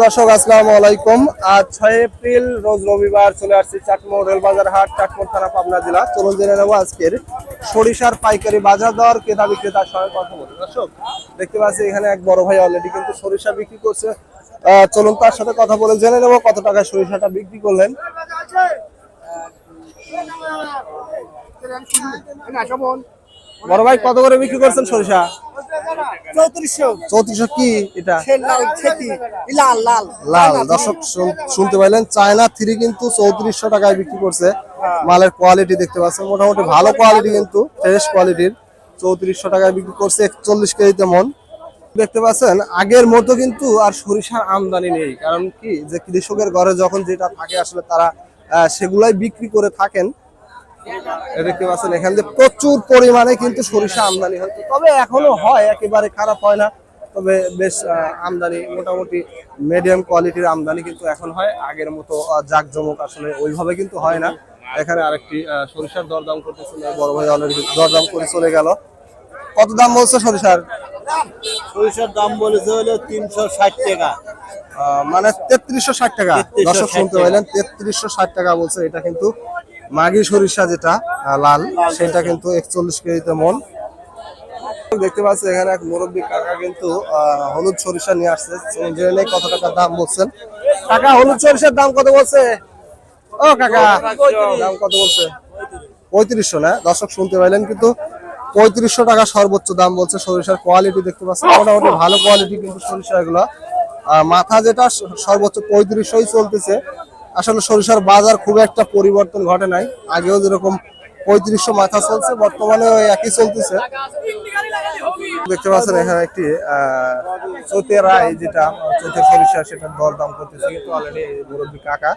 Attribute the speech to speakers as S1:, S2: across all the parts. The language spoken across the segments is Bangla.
S1: দর্শক, আসসালামু আলাইকুম। আজ ছয় এপ্রিল, রোজ রবিবার চলে আসছি চাটমোড় রেলবাজার হাট চাটমোড় থানা, পাবনা জেলা। চলুন জেনে নেব আজকের সরিষার পাইকারি বাজার দর, ক্রেতা বিক্রেতার সঙ্গে কথা বলি দর্শক, দেখতে পাচ্ছি এখানে এক বড় ভাই অলরেডি কিন্তু সরিষা বিক্রি করছে। চলুন তার সাথে কথা বলে জেনে নেব কত টাকায় সরিষাটা বিক্রি করলেন। বড় ভাই, কত করে বিক্রি করছেন সরিষা?
S2: চৌত্রিশশো।
S1: চৌত্রিশশো কি এটা?
S2: লাল লাল। লাল।
S1: লাল। দর্শক শুনতে পাইলেন চায়না থ্রি কিন্তু চৌত্রিশশো টাকায় বিক্রি করছে। মালের কোয়ালিটি দেখতে পাচ্ছেন মোটামুটি ভালো কোয়ালিটি কিন্তু ফ্রেশ কোয়ালিটির চৌত্রিশশো টাকায় বিক্রি করছে একচল্লিশ কেজিতে মন। দেখতে পাচ্ছেন আগের মতো কিন্তু আর সরিষার আমদানি নেই। কারণ কি? যে কৃষকের ঘরে যখন যেটা থাকে আসলে তারা আহ, সেগুলাই বিক্রি করে থাকেন। দেখতে পাচ্ছেন এখান থেকে প্রচুর পরিমাণে কিন্তু সরিষা আমদানি হয় তবে এখনও হয় একেবারে খারাপ হয় না। তবে বেশ আমদানি মোটামুটি মিডিয়াম কোয়ালিটির আমদানি কিন্তু এখন হয়। আগের মতো জাকজমক আসলে ওইভাবে কিন্তু হয় না। এখানে আরেকটি সরিষার দরদাম করতেছিল বড় ভাই অলরেডি দরদাম করে চলে গেল। কত দাম বলছে সরিষার?
S2: সরিষার দাম বলেছে হলো তিনশো ষাট টাকা।
S1: মানে তেত্রিশশো ষাট টাকা। দর্শক শুনতে পাইলেন তেত্রিশশো ষাট টাকা বলছে। এটা কিন্তু মাগি সরিষা যেটা লাল, সেটা কিন্তু একচল্লিশ কেজিতে মন। দেখতে পাচ্ছি এখানে এক মুরব্বী কাকা কিন্তু হলুদ সরিষা নিয়ে আসছে। জেনে নেই কত টাকা দাম বলছেন। কাকা, হলুদ সরিষার দাম কত বলছে? ও, কাকা, দাম কত বলছে? পঁয়ত্রিশশো না? দর্শক শুনতে পাইলেন কিন্তু পঁয়ত্রিশশো টাকা সর্বোচ্চ দাম বলছে সরিষার কোয়ালিটি দেখতে পাচ্ছেন। মোটামুটি ভালো কোয়ালিটি কিন্তু সরিষা এগুলো মাথা যেটা সর্বোচ্চ পঁয়ত্রিশশোই চলতেছে। আসলে সরিষার বাজার খুব একটা পরিবর্তন ঘটে নাই। আগেও যেরকম পঁয়ত্রিশশো মাথা চলছে বর্তমানে একই চলতেছে। দেখতে পাচ্ছেন এখানে একটি চোতে রায় যেটা চোতের সরিষা দর দাম করতেছে। কিন্তু অলরেডি মুরব্বী কাকা।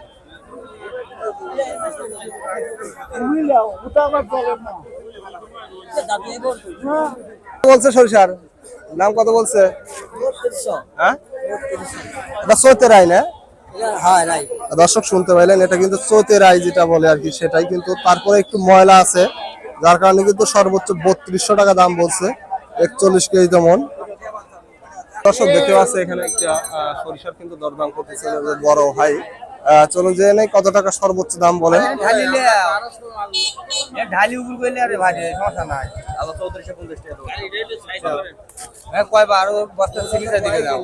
S1: বলছে সরিষার, নাম কত বলছে? হ্যাঁ? এটা চৈতে রায় না?
S2: হ্যাঁ রাই
S1: দর্শক শুনতে পাইলেন এটা কিন্তু চৈতে রায় যেটা বলে আর কি সেটাই কিন্তু তারপরে একটু ময়লা আছে যার কারণে কিন্তু সর্বোচ্চ বত্রিশশো টাকা দাম বলছে একচল্লিশ কেজি তেমন। দর্শক দেখতে পাচ্ছে এখানে একটা সরিষার কিন্তু দরদাম করতেছে বড় ভাই। আহ, চলুন যে নেই কত টাকা সর্বোচ্চ দাম বলেন
S2: হ্যাঁ কয়বার? আরও বস্তা সিলিটা দিকে দাও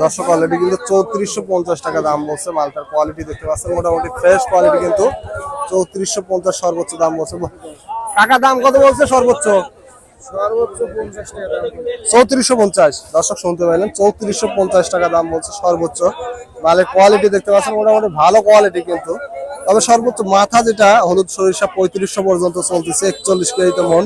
S1: দর্শক অলরেডি কিন্তু চৌত্রিশশো পঞ্চাশ টাকা দাম বলছে মালটার কোয়ালিটি দেখতে পাচ্ছেন। মোটামুটি ফ্রেশ কোয়ালিটি কিন্তু চৌত্রিশশো পঞ্চাশ সর্বোচ্চ দাম বলছে। টাকা দাম কত বলছে সর্বোচ্চ? চৌত্রিশশো পঞ্চাশ। দর্শক, শুনতে পাইলেন, চৌত্রিশশো পঞ্চাশ টাকা দাম বলছে সর্বোচ্চ। মালের কোয়ালিটি দেখতে পাচ্ছেন, মোটামুটি ভালো কোয়ালিটি কিন্তু। তবে সর্বোচ্চ মাথা যেটা, হলুদ সরিষা পঁয়ত্রিশশো পর্যন্ত চলতেছে, একচল্লিশ কেজিতে মন।